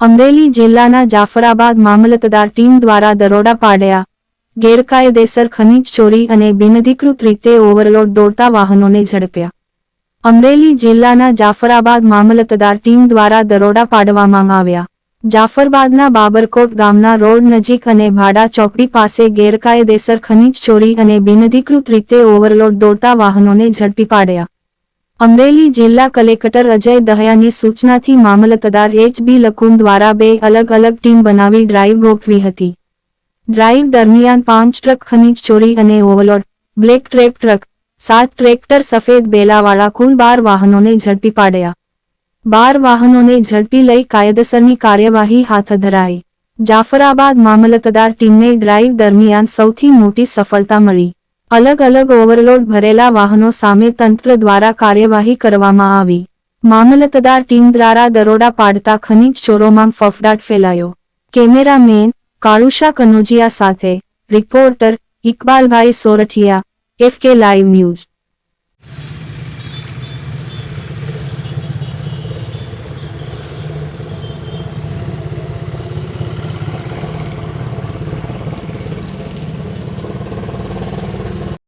અમરેલી જિલ્લાના જાફરાબાદ મામલતદાર ટીમ દ્વારા દરોડા પાડ્યા. ગેરકાયદેસર ખનીજ ચોરી અને બિનધિકૃત રીતે ઓવરલોડ દોડતા વાહનોને ઝડપ્યા. અમરેલી જિલ્લાના જાફરાબાદ મામલતદાર ટીમ દ્વારા દરોડા પાડવામાં આવ્યા. જાફરબાદના બાબરકોટ ગામના રોડ નજીક અને ભાડા ચોકડી પાસે ગેરકાયદેસર ખનીજ ચોરી અને બિનધિકૃત રીતે ઓવરલોડ દોડતા વાહનોને ઝડપી પાડ્યા. અમરેલી જિલ્લા કલેક્ટર અજય દહયાની સૂચનાથી મામલતદાર એચ બી લકુમ દ્વારા બે અલગ અલગ ટીમ બનાવી ડ્રાઈવ ગોઠવી હતી. ડ્રાઈવ દરમિયાન પાંચ ટ્રક ખનીજ ચોરી અને ઓવરલોડ, બ્લેક ટ્રેપ ટ્રક, સાત ટ્રેક્ટર સફેદ બેલાવાળા કુલ બાર વાહનોને ઝડપી પાડ્યા. બાર વાહનોને ઝડપી લઈ કાયદેસરની કાર્યવાહી હાથ ધરાઈ. જાફરાબાદ મામલતદાર ટીમને ડ્રાઈવ દરમિયાન સૌથી મોટી સફળતા મળી. અલગ અલગ ઓવરલોડ ભરેલા વાહનો સામે તંત્ર દ્વારા કાર્યવાહી કરવામાં આવી. મામલતદાર ટીમ દ્વારા દરોડા પાડતા ખનીજ ચોરોમાં ફફડાટ ફેલાયો. કેમેરામેન કાળુશા કનોજિયા સાથે રિપોર્ટર ઇકબાલભાઈ સોરઠિયા એફકે લાઈવ ન્યૂઝ.